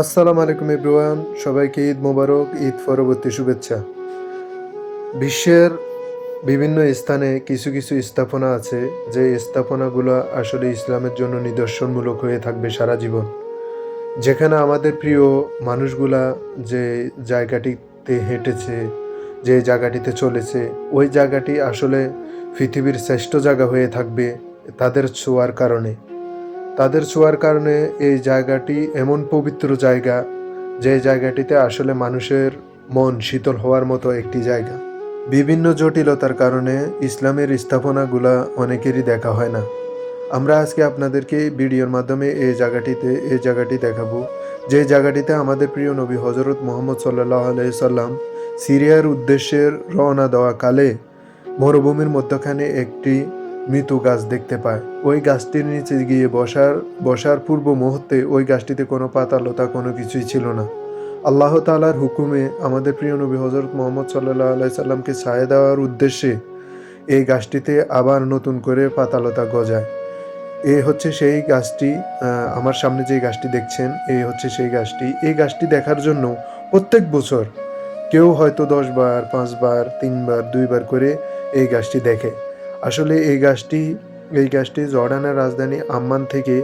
আসসালামু আলাইকুম এভরিওয়ান, সবাইকে ঈদ মোবারক, ঈদ পরবর্তী শুভেচ্ছা। বিশ্বের বিভিন্ন স্থানে কিছু কিছু স্থাপনা আছে, যে স্থাপনাগুলো আসলে ইসলামের জন্য নিদর্শনমূলক হয়ে থাকবে সারা জীবন। যেখানে আমাদের প্রিয় মানুষগুলা যে জায়গাটিতে হেঁটেছে, যে জায়গাটিতে চলেছে, ওই জায়গাটি আসলে পৃথিবীর শ্রেষ্ঠ জায়গা হয়ে থাকবে তাদের ছোঁয়ার কারণে। তাদের ছোঁয়ার কারণে এই জায়গাটি এমন পবিত্র জায়গা যে জায়গাটিতে আসলে মানুষের মন শীতল হওয়ার মতো একটি জায়গা। বিভিন্ন জটিলতার কারণে ইসলামের স্থাপনাগুলা অনেকেরই দেখা হয় না। আমরা আজকে আপনাদেরকে ভিডিওর মাধ্যমে এই জায়গাটিতে, এই জায়গাটি দেখাবো। যে জায়গাটিতে আমাদের প্রিয় নবী হজরত মোহাম্মদ সাল্লাহ আলাইসাল্লাম সিরিয়ার উদ্দেশ্যে রওনা দেওয়া কালে মরুভূমির মধ্যখানে একটি মৃত গাছ দেখতে পায়। ওই গাছটির নিচে গিয়ে বসার বসার পূর্ব মুহূর্তে ওই গাছটিতে কোনো পাতালতা, কোনো কিছুই ছিল না। আল্লাহ তালার হুকুমে আমাদের প্রিয় নবী হজরত মোহাম্মদ সাল্লাহ আলাইসাল্লামকে ছায়া দেওয়ার উদ্দেশ্যে এই গাছটিতে আবার নতুন করে পাতালতা গজায়। এ হচ্ছে সেই গাছটি আমার সামনে যে গাছটি দেখছেন, এই হচ্ছে সেই গাছটি। এই গাছটি দেখার জন্য প্রত্যেক বছর কেউ হয়তো দশ বার পাঁচবার তিনবার দুইবার করে এই গাছটি দেখে। আসলে এই গাছটি এই গাছটি জর্ডানের রাজধানী আম্মান থেকে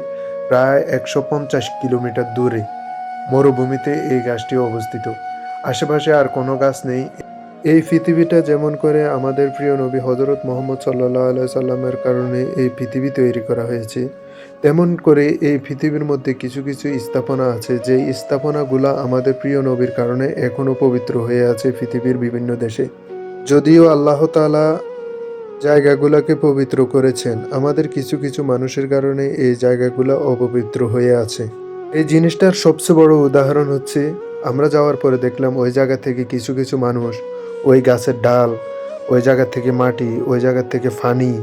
প্রায় একশো পঞ্চাশ কিলোমিটার দূরে। মরুভূমিতে এই গাছটি অবস্থিত। আশেপাশে আর কোনো গাছ নেই। এই পৃথিবীটা যেমন করে আমাদের প্রিয় নবী হজরত মোহাম্মদ সাল্লাহ সাল্লামের কারণে এই পৃথিবী তৈরি করা হয়েছে, তেমন করে এই পৃথিবীর মধ্যে কিছু কিছু স্থাপনা আছে যে স্থাপনাগুলা আমাদের প্রিয় নবীর কারণে এখনও পবিত্র হয়ে আছে পৃথিবীর বিভিন্ন দেশে। যদিও আল্লাহ তাআলা জায়গাগুলোকে পবিত্র করেছেন। আমাদের কিছু কিছু মানুষের কারণে এই জায়গাগুলো অপবিত্র হয়ে আছে। এই জিনিসটার সবচেয়ে বড় উদাহরণ হচ্ছে আমরা যাওয়ার পরে দেখলাম ওই জায়গা থেকে কিছু কিছু মানুষ ওই গাছের ডাল ওই জায়গা থেকে মাটি ওই জায়গা থেকে ফানি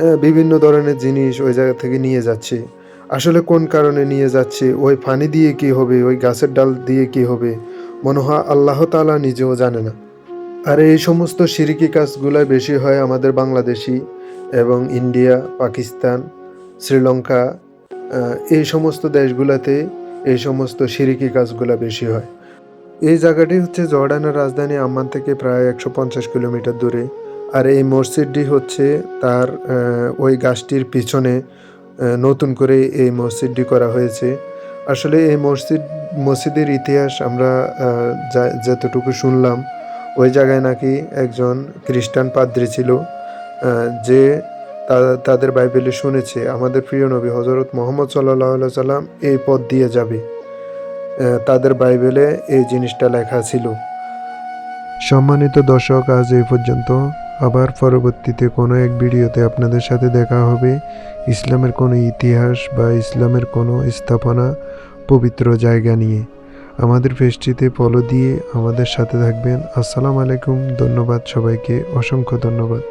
আহ, বিভিন্ন ধরনের জিনিস ওই জায়গা থেকে নিয়ে যাচ্ছে। আসলে কোন কারণে নিয়ে যাচ্ছে? ওই ফানি দিয়ে কি হবে? ওই গাছের ডাল দিয়ে কি হবে? মনে হয় আল্লাহ তাআলা নিজেও জানে না। আর এই সমস্ত সিরিকি কাজগুলো বেশি হয় আমাদের বাংলাদেশি এবং ইন্ডিয়া, পাকিস্তান, শ্রীলঙ্কা এই সমস্ত দেশগুলোতে এই সমস্ত সিরিকি কাজগুলো বেশি হয়। এই জায়গাটি হচ্ছে জর্ডানের রাজধানী আম্মান থেকে প্রায় একশো পঞ্চাশ কিলোমিটার দূরে। আর এই মসজিদটি হচ্ছে তার ওই গাছটির পিছনে নতুন করে এই মসজিদটি করা হয়েছে। আসলে এই মসজিদ, মসজিদের ইতিহাস আমরা যতটুকু শুনলাম ওই জায়গায় নাকি একজন খ্রিস্টান পাদ্রী ছিল যে তাদের বাইবেলে শুনেছে, আমাদের প্রিয় নবী হজরত মোহাম্মদ সাল্লাহ সাল্লাম এই পথ দিয়ে যাবে। তাদের বাইবেলে এই জিনিসটা লেখা ছিল। সম্মানিত দর্শক, আজ এই পর্যন্ত। আবার পরবর্তীতে কোনো এক ভিডিওতে আপনাদের সাথে দেখা হবে। ইসলামের কোনো ইতিহাস বা ইসলামের কোনো স্থাপনা পবিত্র জায়গা নিয়ে। আমাদের পেজটিতে ফলো দিয়ে আমাদের সাথে থাকবেন। আসসালামু আলাইকুম ধন্যবাদ সবাইকে অসংখ্য ধন্যবাদ।